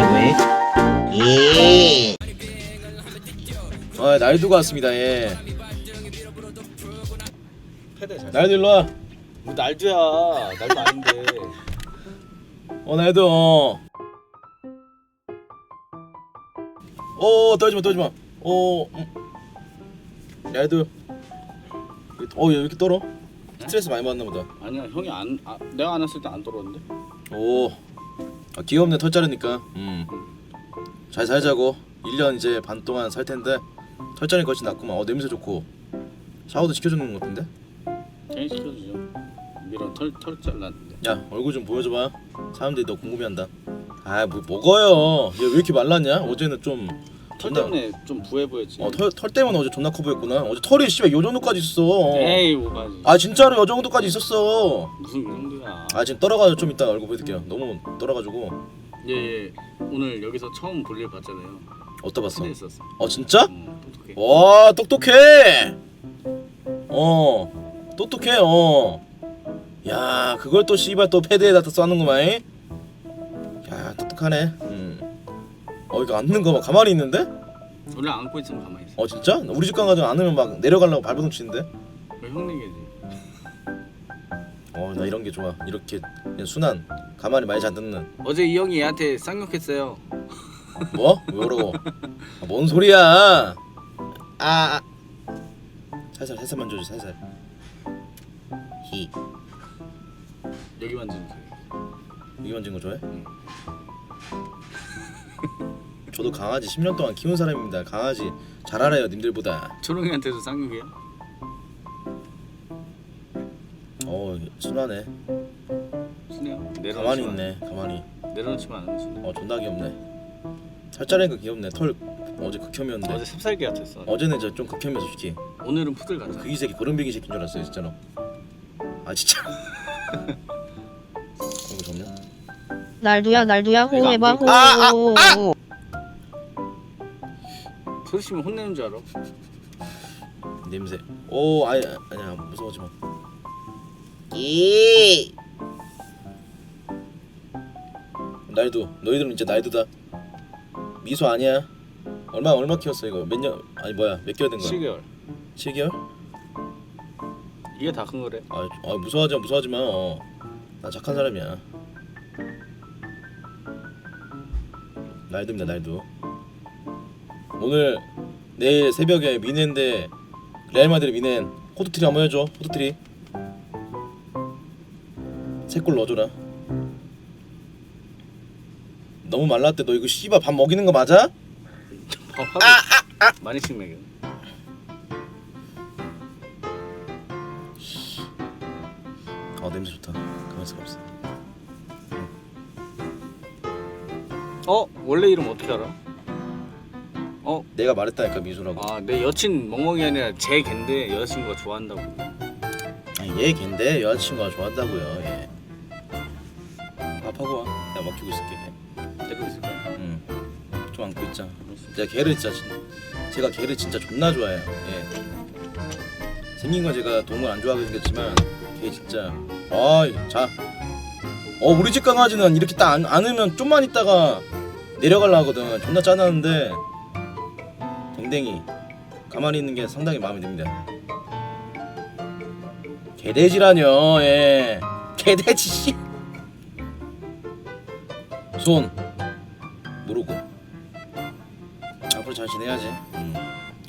하려고 해? 예. 아 날두가 왔습니다 예 패대 잘. 날두 일로 와 뭐 날두야. 날도 아닌데. 어 날두 어. 어 떨지마 떨지마 어 음. 날두 어왜 이렇게 떨어? 스트레스 많이 받나 보다 아니야 형이 안 아, 내가 안 왔을 때 안 떨었는데. 오 아, 귀엽네 털 자르니까. 음 잘 살자고. 1년 이제 반 동안 살 텐데 털 자르는 것이 낫구만. 어 냄새 좋고. 샤워도 시켜주는 것 같은데? 당연히 시켜주죠. 미런 털털 잘랐는데. 야 얼굴 좀 보여줘봐. 사람들이 너 궁금해한다. 아뭐 먹어요. 얘 왜 이렇게 말랐냐? 어제는 좀 털 존나- 때문에 좀 부해 보였지. 어, 털, 털 때문에 어제 존나 커 보였구나 어제 털이 씨발 요 정도까지 있어 에이 오바지. 아 진짜로 요 정도까지 있었어 무슨 그 정도야. 아 지금 떨어가지고 좀 이따 얼굴 보여드릴게요 너무 떨어가지고 예, 예. 오늘 여기서 처음 볼일 봤잖아요. 어디다 봤어 있었어. 어 진짜? 음, 똑똑해. 와 똑똑해 어 똑똑해 어 야 그걸 또 씨발 또 패드에다 또 쏴는구만 야 똑똑하네 음 어 이거 앉는 거 봐 가만히 있는데 원래 안고 있으면 가만히 있어. 어 진짜 우리 집 가가지고 안으면 막 내려가려고 발버둥 치는데 왜 형님이지? 어 나 이런 게 좋아 이렇게 그냥 순한 가만히 말잘 듣는 어제 이 형이 얘한테 쌍욕했어요. 뭐? 왜 그러고 아, 뭔 소리야 아, 아 살살 살살 만져줘 살살 히 여기 만지는 소리. 여기 만진 거 좋아해? 응. 저도 강아지 10년 동안 키운 사람입니다 강아지 잘 알아요 님들보다 초롱이한테도 쌍욕이야? 어 순하네 순해요. 가만히 있네 가만히 내려놓지만 않으면 순해. 어 존나 귀엽네 살 자르니까 귀엽네 털 어제 극혐이었는데 어제 삽살개 같았어. 어제는 저 좀 극혐이었어 솔직히 오늘은 푸들 같아. 그이 새끼 거름비기 새끼인 줄 알았어요 진짜로 아 진짜 날두야 날두야 이거 안 호해봐 보일 호. 소리치면 혼내는 줄 알아? 냄새 오 아니 아니야 무서워지 마 예. 날도 너희들은 이제 날도다 미소 아니야 얼마 얼마 키웠어 이거 몇 년 아니 뭐야 몇 개월 된 거야 7개월. 7개월? 이게 다 큰 거래. 아, 아 무서워하지 마 무서워하지 마나 어. 착한 사람이야 날도입니다 날도 오늘 내일 새벽에 미넨데 레알 마드리 미넨 호두트리 한번 해줘 호두트리. 세골 넣어줘라. 너무 말랐대. 너 이거 씨발 밥 먹이는 거 맞아? 밥 하루 많이 씩 먹여. 어 냄새 좋다. 가만 있어 가만 있어 어? 원래 이름 어떻게 알아? 어? 내가 말했다니까 미소라고 아, 내 여친 멍멍이 아니라 제 걘데 여자친구가 좋아한다고. 아니 얘 걘데 여자친구가 좋아한다고요 예. 밥하고 와 내가 먹히고 있을게 데리고 있을 거야. 응좀 안고 있자 제가 걔를 진짜 진- 제가 걔를 진짜 존나 좋아해요 예. 생긴 건 제가 동물 안 좋아하게 생겼지만 걔 진짜 아이 자 어 우리 집 강아지는 이렇게 딱 안, 안으면 좀만 있다가 내려가려 하거든. 존나 짠하는데 댕댕이 가만히 있는 게 상당히 마음에 듭니다. 개돼지라뇨 예. 개돼지 씨. 손 모르고 앞으로 잘 지내야지. 음.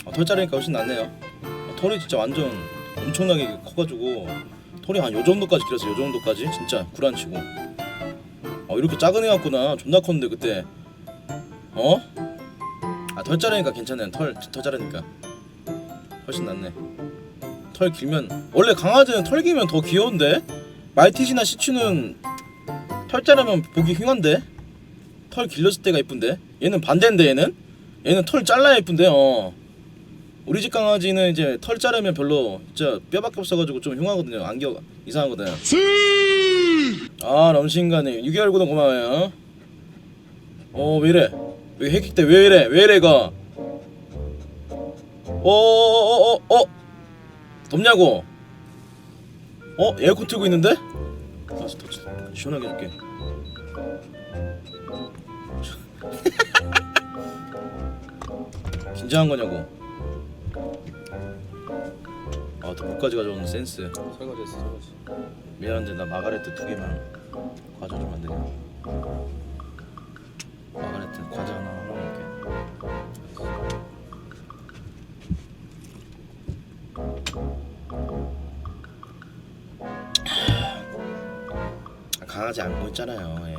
어, 털 자르니까 훨씬 낫네요. 어, 털이 진짜 완전 엄청나게 커가지고 털이 한 요 정도까지 길었어 요 정도까지. 진짜 구란치고. 어 이렇게 작은 애 같구나. 존나 컸는데 그때 어? 아털 자르니까 괜찮네 털, 털 자르니까. 훨씬 낫네. 털 길면 원래 강아지는 털 길면 더 귀여운데? 말티즈나 시츄는 털 자르면 보기 흉한데? 털 길렀을 때가 이쁜데? 얘는 반대인데 얘는? 얘는 털 잘라야 이쁜데 어. 우리 집 강아지는 이제 털 자르면 별로 진짜 뼈밖에 없어가지고 좀 흉하거든요. 안겨 이상하거든. 아 럼신가님. 6개월 구독 고마워요. 어 왜이래 왜 해킥 때 왜 이래? 왜 이래 이거? 어어어 어 어, 어, 덥냐고? 어? 에어컨 틀고 있는데? 아, 더 시원하게 해줄게. 긴장한 거냐고? 아또 목까지 가져오는 센스. 설거지 했어 설거지. 미안한데 나 마가레트 두 개만 과자 좀안 되냐 아지 안 먹있잖아요 예.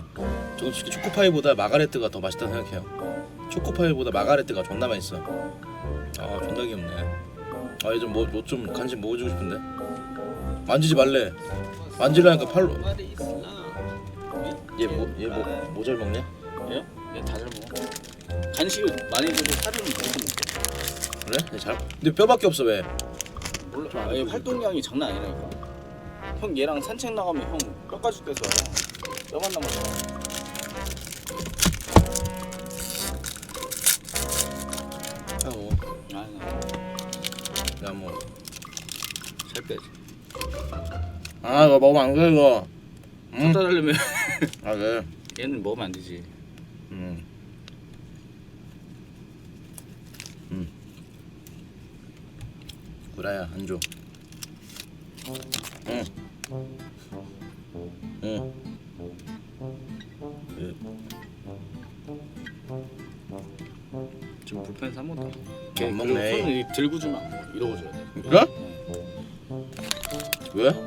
저는 솔직히 초코파이보다 마가레트가 더 맛있다 생각해요 초코파이보다 마가레트가 존나 맛있어 아 존나 귀엽네 아 요즘 뭐좀 간식 먹어주고 싶은데 만지지 말래 만지려니까 팔로 얘뭐얘뭐 뭐잘 먹냐? 얘요? 얘다잘 먹어. 간식을 많이 줘도 살은 먹고. 그래? 얘 잘. 근데 뼈밖에 없어 왜? 몰라. 아, 얘 활동량이 장난 아니라니까. 형 얘랑 산책 나가면 형 뼈가죽 돼서 뼈만 남았어. 하고 아니 야뭐 살 빼지. 아 이거 먹으면 안 돼 이거. 응? 갖다 달려면 아 그래. 얘는 먹으면 안 되지. 음. 음. 구라야 안 줘. 응. 응. 좀 불편 삼았다. 안 먹네. 손을 이렇게 들고 주면 안 먹어. 이러고 줘야 돼. 그래? 왜?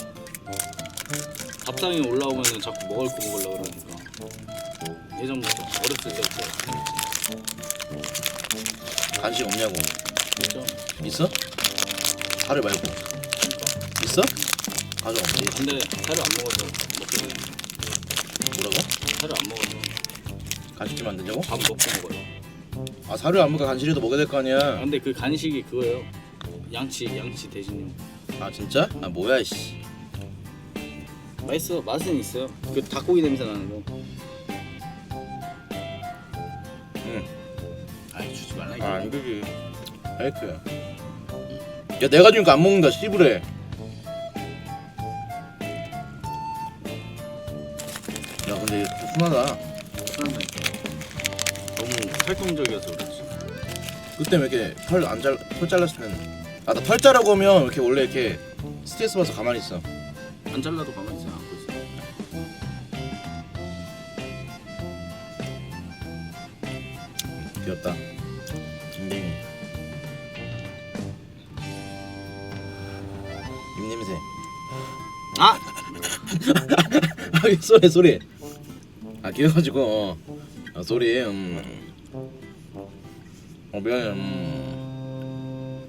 밥상에 올라오면은 자꾸 먹을 거 먹으려 그러니까. 예전부터 어렸을 때부터 간식 없냐고. 진짜. 있어? 살을 말고. 있어? 가져 없지. 근데 살을 안 먹어서 먹게 돼. 뭐라고? 살을 안 먹어서 간식 좀 만들자고? 밥 먹고 먹어요. 아 살을 안 먹으니까 간식이라도 먹어야 될 거 아, 아니야. 근데 그 간식이 그거예요. 양치 양치 대신용. 아 진짜? 아 뭐야 씨. 맛있어. 맛은 있어요. 그 닭고기 냄새 나는 거. 응. 아이 주지 말라 이거. 아안 되지. 아이크야. 야 내가 주니까 안 먹는다 씨부래. 야 근데 얘좀 순하다. 활동적이어서 그렇지. 그때 왜 이렇게 털 안 잘 털 잘랐을 때는 아 나 털 자라고 하면 이렇게 원래 이렇게 스트레스 받아서 가만히 있어. 안 잘라도 가만히 있어 안고 있어. 귀엽다. 딩딩이. 입 냄새. 아! 아 소리 소리. 아 귀여가지고 어. 아, 소리. 음. 어 미안해. 음.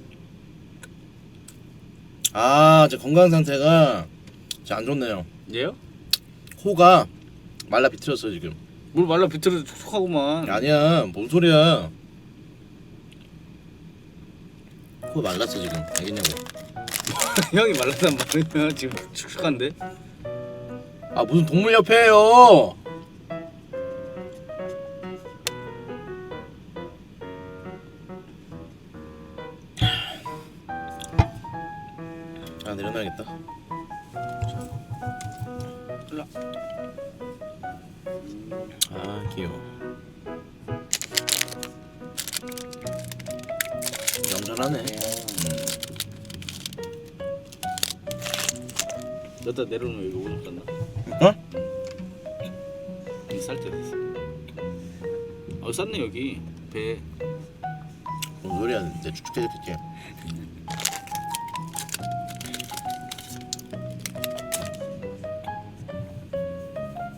아, 제 건강 상태가 진짜 안 좋네요. 얘요? 코가 말라 비틀었어 지금. 물 말라 비틀어도 촉촉하구만. 아니야, 뭔 소리야? 코 말랐어 지금. 알겠냐고. 형이 말랐단 말이야. 지금 축축한데. 아 무슨 동물 협회예요? 아 내려놔야겠다. 일로 아 귀여워. 영전하네. 여기다 내려놓으면 여기 오줌. 어? 여기 쌀때 됐어. 어 쌌네 여기 배. 뭔 소리야? 내 축축해졌겠지.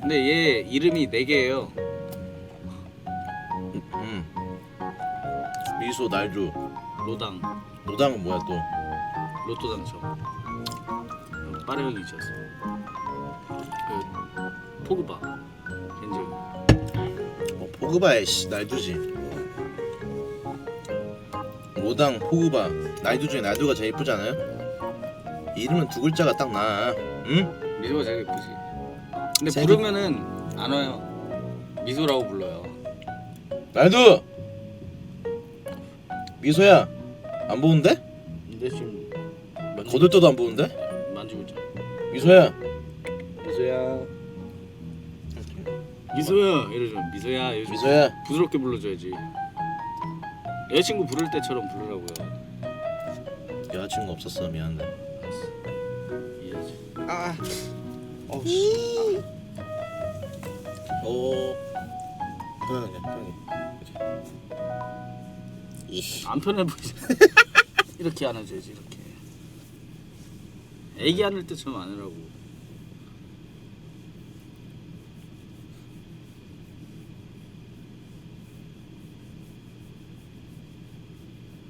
근데 얘 이름이 네 개예요. 음. 미소 날주 로당, 노당은 뭐야 또? 로또 당첨. 어, 빠레 형이 지었어. 그 포그바, 겐지. 뭐 포그바에 씨 날두지. 로당 포그바 날두 중에 날두가 제일 이쁘지 않아요? 이름은 두 글자가 딱 나. 응? 미소가 제일 예쁘지. 근데 제일 부르면은 안 와요. 미소라고 불러요. 날두. 미소야 안 보는데? 근데 지금 만지고, 거들떠도 안 보는데? 만지고 있잖아. 미소야. 미소야. 미소야 이러죠. 미소야 이러죠. 미소야 부드럽게 불러줘야지. 여자친구 부를 때처럼 부르라고요. 여자친구 없었어 미안한데 이해하지. 아 어씨 오 편하게 편하게 이씨 안 편해 보이지. 이렇게 안아줘야지 이렇게. 애기 안을 때처럼 안으라고.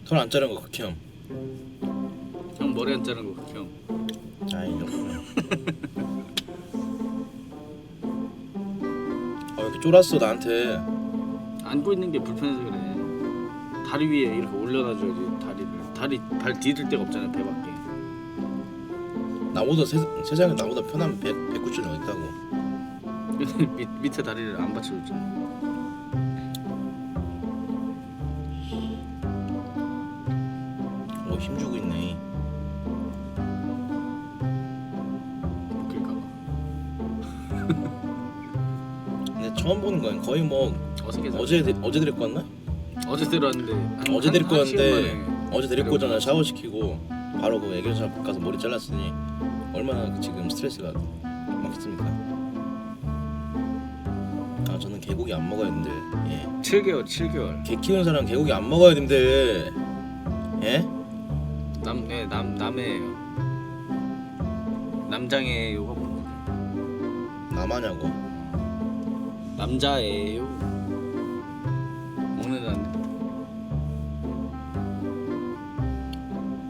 털 안 자른 거 극혐 형 머리 안 자른 거 극혐. 아이 아이 쫄았어 나한테 안고 있는 게 불편해서 그래. 다리 위에 이렇게 올려놔줘야지 다리를. 다리 발 디딜 데가 없잖아 배 밖에. 나보다 세, 세상에 나보다 편한 100, 109줄이 어딨다고 밑 밑에 다리를 안 받쳐줬잖아. 오 힘주고 있네 처음 보는 거야 거의 뭐 어색해서. 어제 데- 어제 데리고 왔나? 어제 데려왔는데. 한- 어제 한- 데리고 한 시간 왔는데 만에 어제 데리고 오잖아. 샤워 시키고 바로 그 애교샵 가서 머리 잘랐으니 얼마나 그 지금 스트레스가 많겠습니까? 아 저는 개고기 안 먹어야 되는데 예. 7개월 7개월. 개 키우는 사람 개고기 안 먹어야 되는데 예? 남, 네, 남, 남해예요. 남장이에요가 뭐야? 남하냐고 남자예요. 먹는다는데.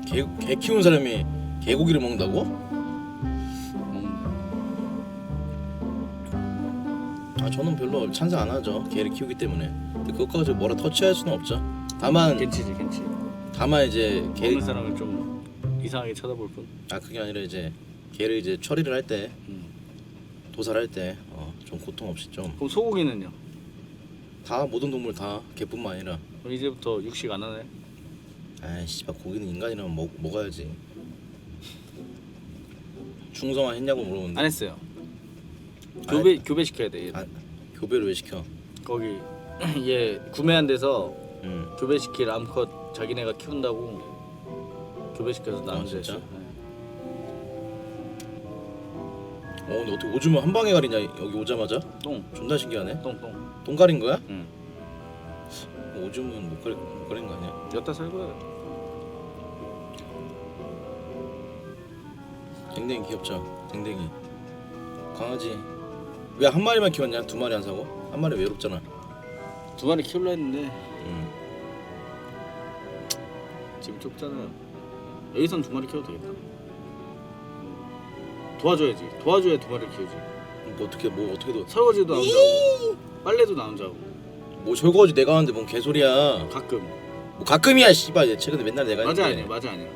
개, 개 키우는 사람이 개고기를 먹는다고? 먹는다. 아 저는 별로 찬성 안 하죠 개를 키우기 때문에 근데 그것까지 뭐라 터치할 수는 없죠 다만 괜찮지, 괜찮지. 다만 이제 개 먹는 사람을 좀 이상하게 쳐다볼 뿐. 아 그게 아니라 이제 개를 이제 처리를 할 때 음. 도살할 때 어, 좀 고통 없이 좀 다 그럼 소고기는요? 모든 동물 다 개뿐만 아니라 그럼 이제부터 육식 안 하네? 아이 씨발 고기는 인간이라면 먹, 먹어야지 충성화 했냐고 물어보는데 안 했어요. 교배 교배 시켜야 돼. 얘. 아, 교배를 왜 시켜 거기 얘 구매한 데서 음. 교배 시킬 암컷 자기네가 키운다고 교배 시켜서 아, 진짜? 데죠. 어 근데 어떻게 오줌을 한 방에 가리냐 여기 오자마자 똥, 존나 신기하네 똥, 똥. 똥 가린 거야? 응. 오줌은 못 가리, 못 가린 거 아니야? 여기다 살고요. 댕댕이 귀엽죠 댕댕이 강아지 왜 한 마리만 키웠냐 두 마리 안 사고 한 마리 외롭잖아 두 마리 키우려 했는데 음. 집이 좁잖아요. 여기선 두 마리 키워도 되겠다. 도와줘야지. 도와줘야 두 마리 키우지. 뭐 어떻게 뭐 어떻게 도 설거지도 나 혼자 하고 빨래도 나 혼자 하고 뭐 설거지 내가 하는데 뭔 개소리야 가끔. 뭐 가끔이야 씨발 얘 최근에 맨날 내가 맞아 했는데 아니야 맞아 아니야.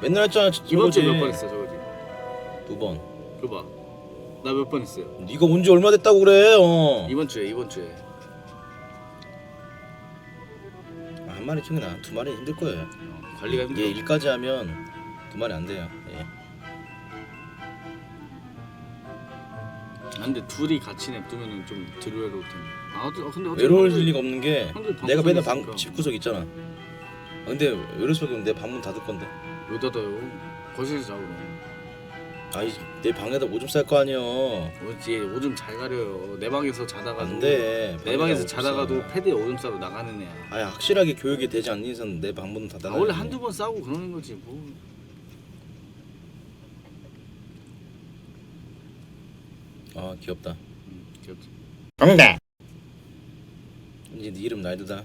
맨날 했잖아 이번 주에. 몇 번 했어 설거지? 두 번 그거 봐. 나 몇 번 했어요. 네가 온 지 얼마 됐다고 그래 어. 이번 주에 이번 주에. 아, 한 마리 키우긴 안, 두 마리 힘들 거예요 어, 관리가 힘들어. 얘 일까지 하면 두 마리 안 돼요 근데 둘이 같이 냅두면은 좀 덜 외로울 텐데. 아 어, 근데 어차피 외로울 형들- 리가 없는 게 형들 내가 맨날 있으니까. 방 집구석 있잖아 아, 근데 외로울 수밖에 없는데 방문 닫을 건데 왜 닫아요? 거실에서 자고. 아이 내 방에다 오줌 쌀 거 아니여 어찌 오줌 잘 가려요. 내 방에서 자다가도 안 돼 내 방에서 자다가도 패드에 오줌 싸러 나가는 애야. 아니 확실하게 교육이 되지 않는 이상 내 방문 닫아 아, 원래 한두 번 싸우고 그러는 거지 뭐. 아 귀엽다 음, 귀엽지. 정답 이제 네 이름 날두다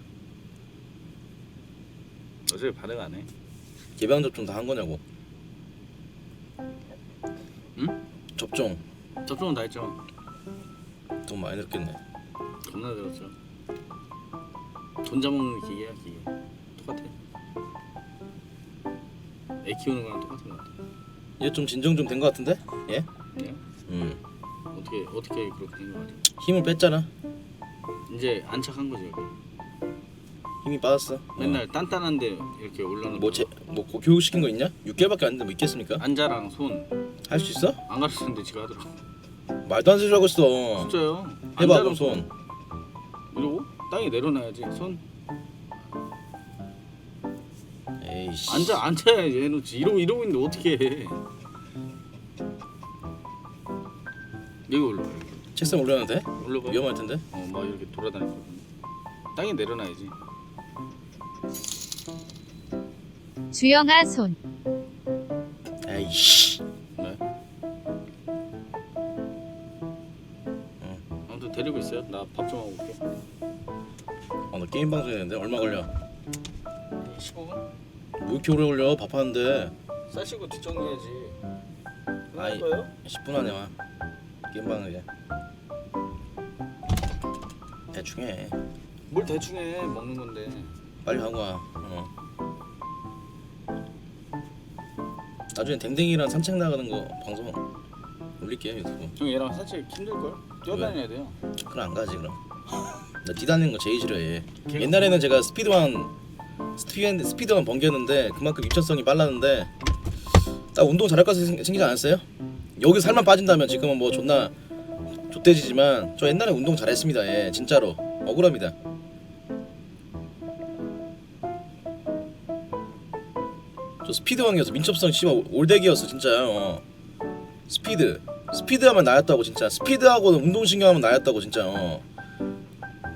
어차피 반응 안 해. 개방 접종 다 한 거냐고 응? 접종 접종은 다 했죠. 돈 많이 들었겠네 겁나 들었죠. 돈 잡먹는 기계야 기계. 똑같아. 애 키우는 거랑 똑같은 거 같아. 이제 좀 진정 좀 된 거 같은데? 예? 예? 음 어떻게 어떻게 그렇게 된 거 같아? 힘을 뺐잖아 이제 안착한 거지 여기. 힘이 빠졌어 맨날 단단한데 이렇게 올려놓고 뭐제뭐 교육 시킨 거 있냐? 6개월밖에 안 됐는데 뭐 있겠습니까? 안자랑 손 안 할 수 있어? 가르쳤는데 지가 하더라고. 말도 안 하고 있어. 진짜요? 해봐 그럼 손. 이러고 땅에 내려놔야지. 손 에이씨. 앉아 앉아야지 해놓지. 이러고 이러고 있는데 어떻게 해? 이거 올려. 책상 올려놔도 돼? 올려봐. 위험할 텐데. 어, 막 이렇게 돌아다니거든. 땅에 내려놔야지. 주영아 손. 에이씨. 네. 아무튼 데리고 있어요. 나 밥 좀 하고 올게. 아, 나 게임 방송 했는데 얼마 걸려? 15분? 뭐 이렇게 오래 걸려? 밥 하는데 싸시고 뒷정리해야지. 아이. 끝날 거예요? 10분 안에 와. 게임 방송에. 대충 해. 뭘 대충 해 먹는 건데. 빨리 하고 와. 어. 나중에 댕댕이랑 산책 나가는 거 방송 올릴게 유튜브. 형 얘랑 산책 힘들 걸? 뛰어다녀야 돼요. 그럼 안 가지 그럼. 나 뛰다니는 거 제일 싫어해. 옛날에는 제가 스피드왕 스피드 스피드왕 번개였는데 그만큼 입천성이 빨랐는데 딱 운동 잘할 것 같아서 생- 생기지 않았어요? 여기 살만 빠진다면 지금은 뭐 존나 좆대지지만 저 옛날에 운동 잘했습니다. 예, 진짜로 억울합니다. 저 스피드왕이었어 민첩성 씨발 올대기였어 진짜. 어. 스피드 스피드하면 나였다고 진짜 스피드하고 운동신경하면 나였다고 진짜. 어.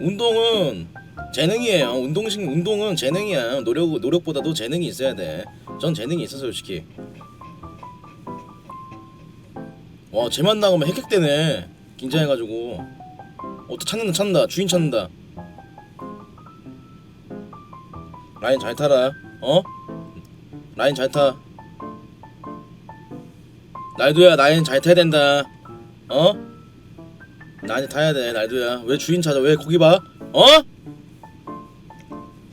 운동은 재능이에요. 운동신 운동은 재능이야. 노력 노력보다도 재능이 있어야 돼. 전 재능이 있어서 솔직히. 와 쟤만 나가면 핵핵대네. 긴장해가지고. 어또 찾는다 찾는다 주인 찾는다. 라인 잘 타라. 어? 라인 잘 타. 날도야 라인 잘 타야 된다. 어? 라인 타야 돼 날도야. 왜 주인 찾아? 왜 거기 봐? 어?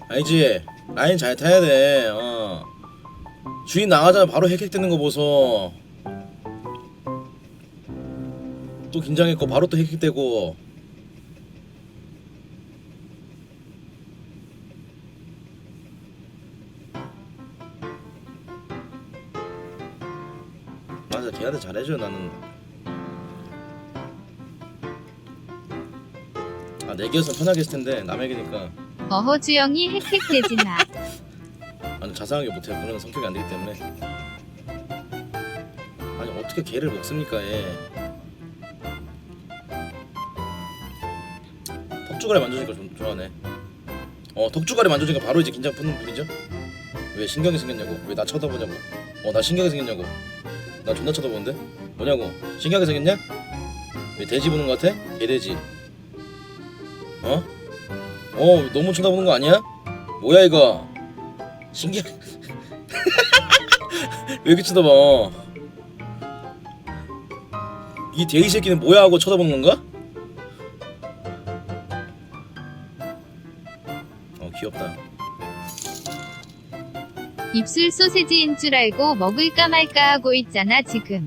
알지? 라인 잘 타야 돼. 어. 주인 나가자면 바로 핵핵대는 거 보소. 또 긴장했고 바로 또 핵핵대고. 맞아 걔한테 잘해줘 나는. 아 내기였으면 편하게 했을 텐데 남에게니까. 어허 주영이 헥헥대지 마. 아니 자상하게 못해요 그런 성격이 안 되기 때문에. 아니 어떻게 개를 먹습니까 얘 턱주가리 만져주니까 좀 좋아하네. 어 턱주가리 만져주니까 바로 이제 긴장 푸는 분이죠? 왜 신경이 생겼냐고? 왜 나 쳐다보냐고? 어 나 신경이 생겼냐고? 나 존나 쳐다보는데? 뭐냐고? 신경이 생겼냐? 왜 돼지 보는 거 같아? 개돼지. 어? 어 너무 쳐다보는 거 아니야? 뭐야 이거? 신기해. 왜 이렇게 쳐다봐? 이 대이 새끼는 뭐야 하고 쳐다보는 건가? 귀엽다. 입술 소세지인 줄 알고 먹을까 말까 하고 있잖아 지금.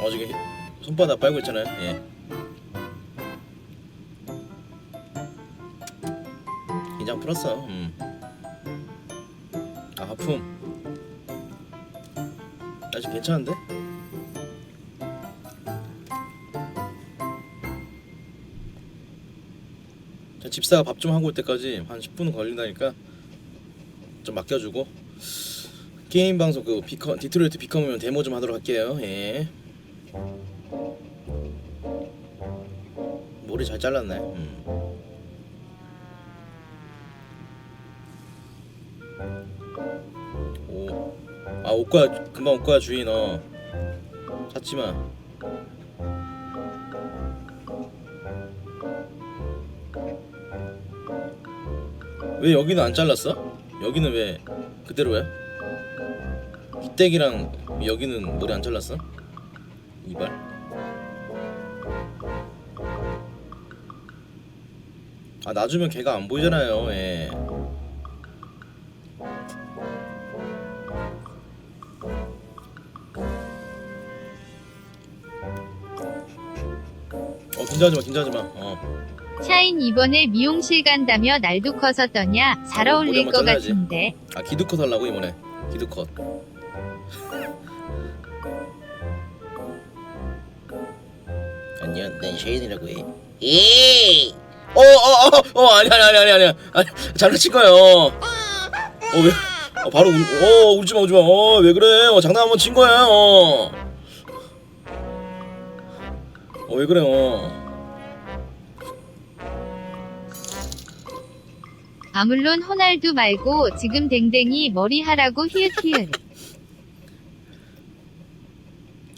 어 지금 손바닥 빨고 있잖아요. 예. 긴장 풀었어. 음. 아 하품. 나 지금 괜찮은데? 집사가 밥 좀 하고 올 때까지 한 10분은 걸린다니까 좀 맡겨주고 게임 방송 그 비커 디트로이트 비컴이면 데모 좀 하도록 할게요. 예. 머리 잘 잘랐네. 음. 오. 아 옷과 금방 옷과 주인 어. 찾지 마. 왜 여기는 안 잘랐어? 여기는 왜 그대로야? 빗대기랑 여기는 머리 안 잘랐어? 이발? 아 놔주면 걔가 안 보이잖아요. 예. 어 긴장하지 마, 긴장하지 마. 어. 샤인 이번에 미용실 간다며 날도 커서 떠냐? 잘 어, 어울릴 머리 것 한번 잘라야지. 같은데. 아 기두컷 하려고 이번에 기두컷. 안녕 난 샤인이라고 해 예! 어어어어 아니 아니 아니 아니 아니 아니 장난친 거예요. 어왜 어, 바로 울, 어 울지 마 울지 마 어왜 그래 어 장난 한번 친 거예요. 어왜 그래요? 아 물론 호날두 말고 지금 댕댕이 머리 하라고 히읗히읗.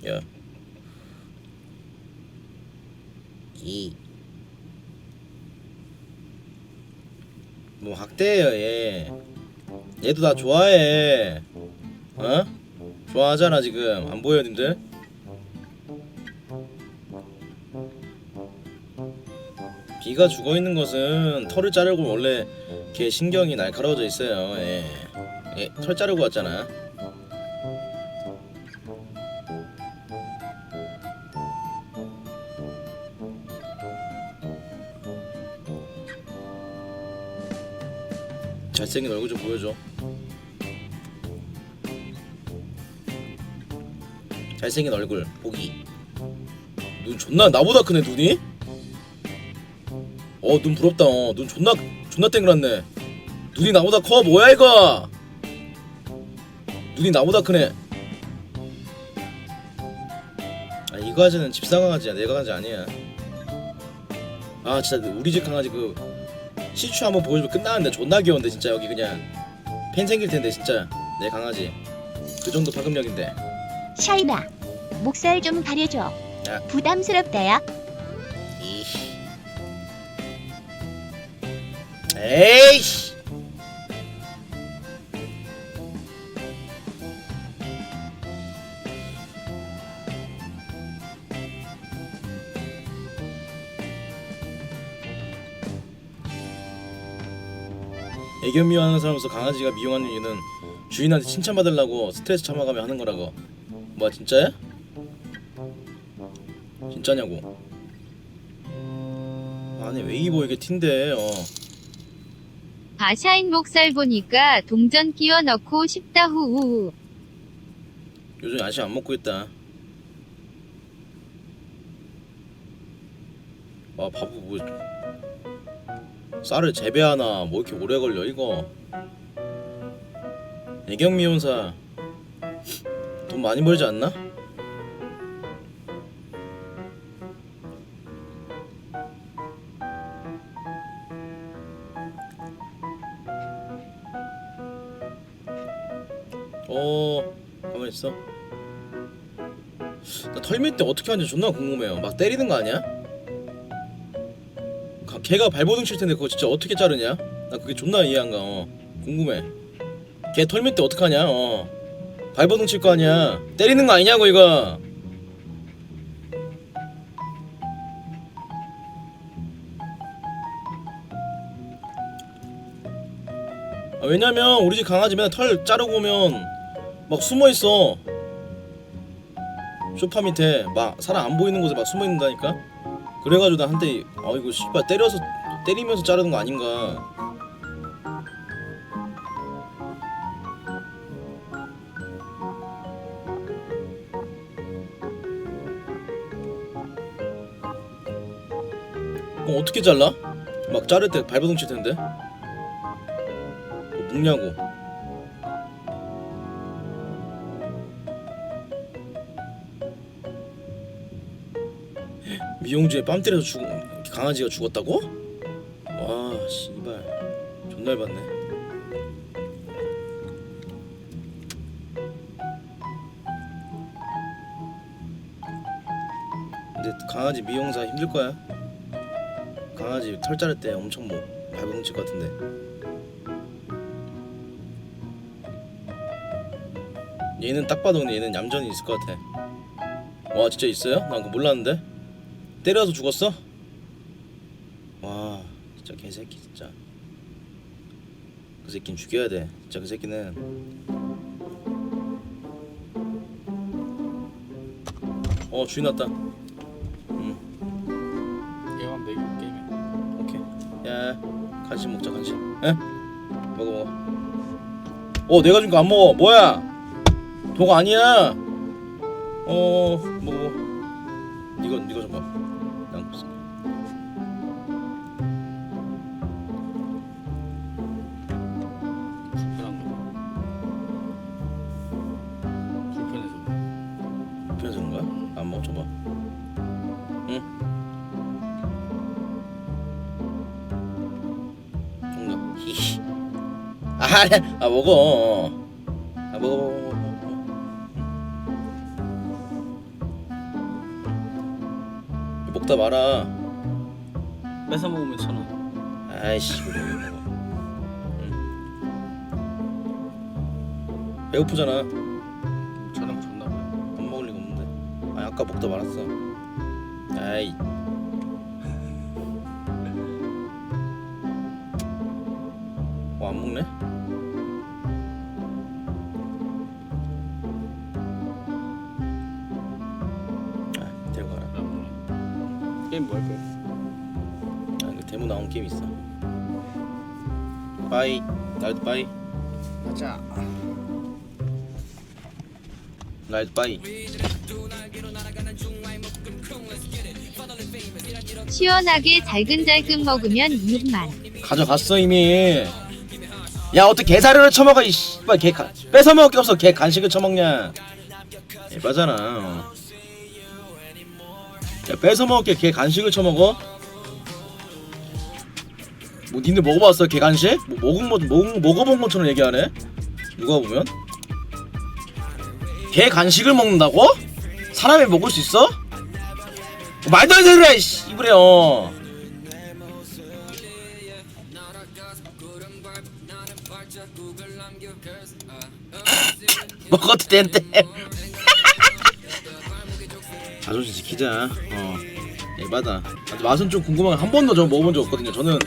야 예. 뭐 학대예요 얘. 얘도 나 좋아해. 어? 좋아하잖아 지금 안 보여 님들? 비가 죽어 있는 것은 털을 자르고 원래 걔 신경이 날카로워져 있어요. 예. 예, 털 자르고 왔잖아. 잘생긴 얼굴 좀 보여줘. 잘생긴 얼굴 보기. 눈 존나 나보다 크네 눈이. 어 눈 부럽다. 어, 눈 존나 존나 땡그랗네. 눈이 나보다 커 뭐야 이거? 눈이 나보다 크네. 아 이거 강아지는 집사 강아지야 내 강아지 아니야. 아 진짜 우리 집 강아지 그 시추 한번 보여주면 끝나는데 존나 귀여운데 진짜 여기 그냥 팬 생길 텐데 진짜 내 강아지 그 정도 파급력인데 샤이나, 목살 좀 가려줘. 야. 부담스럽다야. 에이씨. 애견 미용하는 사람으로서 강아지가 미용하는 이유는 주인한테 칭찬받으려고 스트레스 참아가며 하는 거라고. 뭐야 진짜야? 진짜냐고. 아니 왜 입어 이게 틴데 어 아샤인 목살 보니까 동전 끼워 넣고 싶다 후우우. 요즘 야식 안 먹고 있다. 아 바보 뭐 쌀을 재배하나 뭐 이렇게 오래 걸려 이거. 애경 미용사 돈 많이 벌지 않나? 있어. 나 털밑 때 어떻게 하는지 존나 궁금해요. 막 때리는 거 아니야? 가- 걔가 발버둥 칠 텐데 그거 진짜 어떻게 자르냐? 나 그게 존나 이해 안 가. 어. 궁금해. 걔 털밑 때 어떻게 하냐? 어. 발버둥 칠 거 아니야? 때리는 거 아니냐고 이거. 아, 왜냐면 우리 집 강아지 맨날 털 자르고 오면 막 숨어 있어. 소파 밑에 막 사람 안 보이는 곳에 막 숨어 있는다니까. 그래가지고 나 한때 아 이거 씨발 때려서 때리면서 자르는 거 아닌가. 그럼 어떻게 잘라? 막 자를 때 발버둥 칠 텐데. 뭐 묵냐고. 미용주에 뺨 때려서 죽 강아지가 죽었다고? 와 씨발. 존나 열받네. 근데 강아지 미용사 힘들 거야. 강아지 털 자를 때 엄청 뭐 발버둥 칠것 같은데. 얘는 딱 봐도 얘는 얌전히 있을 것 같아. 와 진짜 있어요? 난 그거 몰랐는데 때려서 죽었어? 와 진짜 개새끼 진짜. 그 새끼는 죽여야 돼. 진짜 그 새끼는. 어 주인 왔다. 얘만 내기 게임에. 오케이. 야 간식 먹자 간식. 에? 먹어 먹어. 어 내가 준 거 안 먹어. 뭐야? 도가 아니야. 어 먹어 이거 이거 줘봐 아니, 아 먹어. 아 먹어. 먹다 말아. 뺏어 먹으면 천 원. 아이씨 그래. 응. 배고프잖아. 저녁 줬나 봐요. 안 먹을 리가 없는데. 아 아까 먹다 말았어. 아이. 게임 뭐 할까요? 아 이거 데모 나온 게임 있어. 빠이. 나도 빠이. 가자. 나도 빠이. 시원하게 잘근잘근 먹으면 6만. 가져갔어 이미. 야 어떻게 개사료를 처먹어 이 씨발 개 가, 뺏어 먹을 게 없어 개 간식을 처먹냐? 예빠잖아. 어. 야 뺏어 먹을 게개 간식을 처먹어? 뭐 니네 먹어봤어 개 간식? 뭐 먹은 거 먹, 먹어본 것처럼 얘기하네? 누가 보면? 개 간식을 먹는다고? 사람이 먹을 수 있어? 말도 안 되는 소리야 이씨 이브래요. 먹어도 된대. 자존심 지키자. 어. 에바다. 아, 맛은 좀 궁금한 한 번도 저 먹어본 적 없거든요. 저는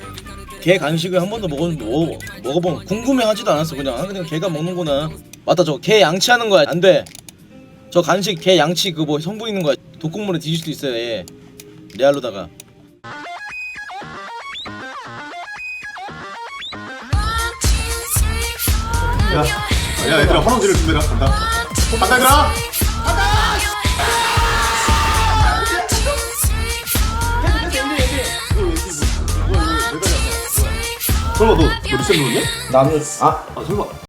개 간식을 한 번도 먹어 먹어 먹어본 궁금해하지도 않았어 그냥 아, 그냥 개가 먹는구나. 맞다 저 개 양치하는 거야 안 돼. 저 간식 개 양치 그 뭐 성분 있는 거야. 독극물에 뒤질 수도 있어요. 얘. 레알로다가. 야, 야 얘들아 헌원지를 준비해라 간다 간다 얘들아 설마 너 리셋 누르냐? 나는 아 아 설마